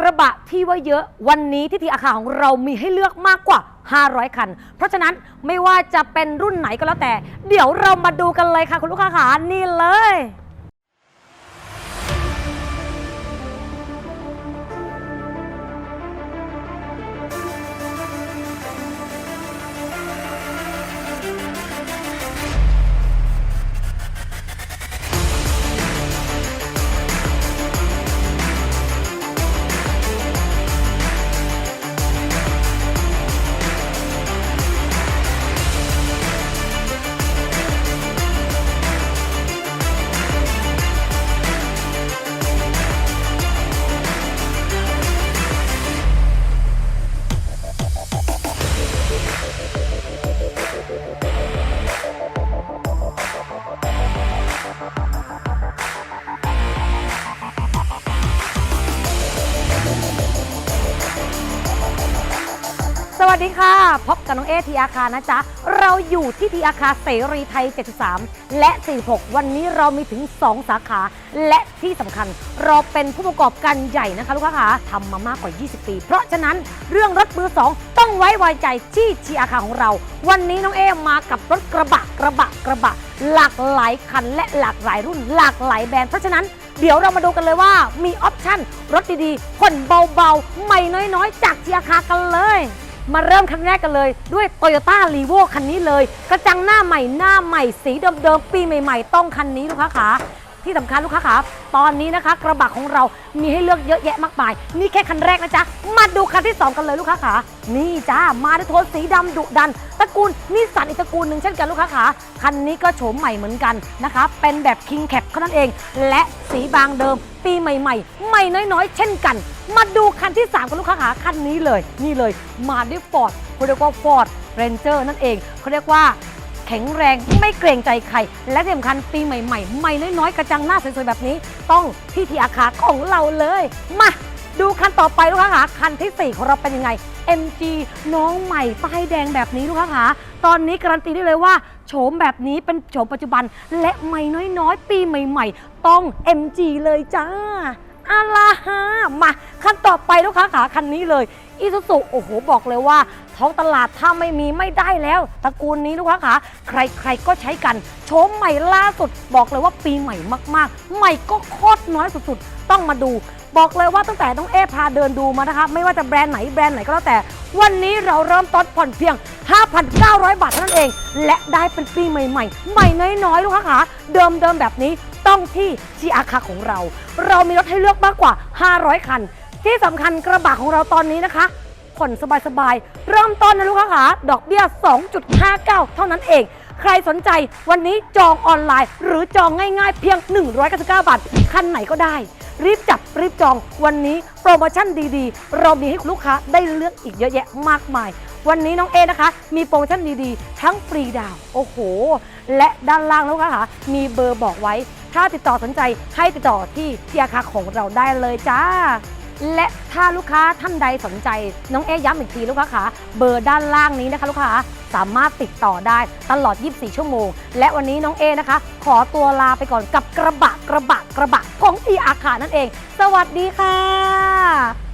กระบะที่ว่าเยอะวันนี้ที่ทีอาคาของเรามีให้เลือกมากกว่า 500 คัน เพราะฉะนั้นไม่ว่าจะเป็นรุ่นไหนก็แล้วแต่ เดี๋ยวเรามาดูกันเลยค่ะ คุณลูกค้าขานี่เลย สวัสดีค่ะพบกับน้องเอทีอาคานะจ๊ะ เราอยู่ที่ทีอาคาเสรีไทย 73 และ 46 วันนี้เรามีถึง 2 สาขา และที่สำคัญ เราเป็นผู้ประกอบการใหญ่นะคะลูกค้าคะทำมามากกว่า 20 ปี เพราะฉะนั้นเรื่องรถมือ 2 ต้องไว้วางใจที่ทีอาคาของเรา วันนี้น้องเอมากับรถกระบะกระบะกระบะ หลากหลายคันและหลากหลายรุ่น หลากหลายแบรนด์เพราะฉะนั้นเดี๋ยวเรามาดูกันเลยว่ามีออปชั่นรถดีๆผ่อนเบาๆ ไม่น้อยๆ จากทีอาคากันเลย มาเริ่มคันแรกกันเลยด้วย Toyota r e v o คันนี้เลย กระจังหน้าใหม่หน้าใหม่สีเดิมๆปีใหม่ๆ ต้องคันนี้ลูกค้าขาที่สำคัญลูกค้าขาตอนนี้นะคะ กระบะของเรามีให้เลือกเยอะแยะมากมาย นี่แค่คันแรกนะจ๊ะ มาดูคันที่ 2 กันเลยลูกค้าขานี่จ้า มาด้วยโทนสีดำดุดัน ตระกูลนิสสันอีกตระกูลหนึ่งเช่นกันลูกค้าขาคันนี้ก็โฉมใหม่เหมือนกันนะคะ เป็นแบบ King Cap เท่านั้นเอง และสีบางเดิม ปีใหม่ๆใหม่น้อยๆ เช่นกัน มาดูคันที่ 3กันลูกค้าขาคันนี้เลยนี่เลยมาด้วยฟอร์ดเขาเรียกว่าฟอร์ดเรนเจอร์นั่นเองเขาเรียกว่าแข็งแรงไม่เกรงใจใคร และที่สำคัญปีใหม่ๆใหม่น้อยๆ กระจังหน้าสวยๆแบบนี้ ต้องที่ทีอาคาของเราเลย มา ดูคันต่อไปลูกค้าขาคันทีสี่ 4 ของเราเป็นยังไง MG น้องใหม่ป้ายแดงแบบนี้ลูกค้าขาตอนนี้การันตีได้เลยว่าโฉมแบบนี้เป็นโฉมปัจจุบัน และใหม่น้อยๆ ปีใหม่ ๆ ต้อง MG เลยจ้า อาลาฮามาคันต่อไปลูกค้าขาคันนี้เลยอีซูซุโอ้โหบอกเลยว่าท้องตลาดถ้าไม่มีไม่ได้แล้วตระกูลนี้ลูกค้าขาใครๆก็ใช้กันโฉมใหม่ล่าสุด บอกเลยว่าปีใหม่มากๆ ใหม่ก็โคตรน้อยสุดๆ ต้องมาดู บอกเลยว่าตั้งแต่น้องเอพาเดินดูมานะคะ ไม่ว่าจะแบรนด์ไหนแบรนด์ไหนก็แล้วแต่ วันนี้เราเริ่มต้นผ่อนเพียง 5,900 บาทเท่านั้นเอง และได้เป็นปีใหม่ๆ ใหม่น้อยๆ ลูกค้าขาเดิมๆแบบนี้ ต้องที่ชีอาคาของเรา เรามีรถให้เลือกมากกว่า 500 คัน ที่สำคัญกระบะของเราตอนนี้นะคะผ่อนสบายๆ เริ่มต้นนะลูกค้าขาดอกเบี้ย 2.59 เท่านั้นเอง ใครสนใจวันนี้จองออนไลน์ หรือจองง่ายๆ เพียง 199 บาท คันไหนก็ได้ รีบจับรีบจองวันนี้โปรโมชั่นดีๆ เรามีให้คุณลูกค้าได้เลือกอีกเยอะแยะมากมาย วันนี้น้องเอนะคะ มีโปรโมชั่นดีๆ ทั้งฟรีดาว โอ้โห และด้านล่างลูกค้าขามีเบอร์บอกไว้ ถ้าติดต่อสนใจให้ติดต่อที่ที่อาคาของเราได้เลยจ้า และถ้าลูกค้าท่านใดสนใจ น้องเอ๊ย้ำอีกทีลูกค้าขาเบอร์ด้านล่างนี้นะคะ ลูกค้าสามารถติดต่อได้ตลอด 24 ชั่วโมง และวันนี้น้องเอนะคะ ขอตัวลาไปก่อนกับกระบะกระบะกระบะของทีอาคานั่นเอง สวัสดีค่ะ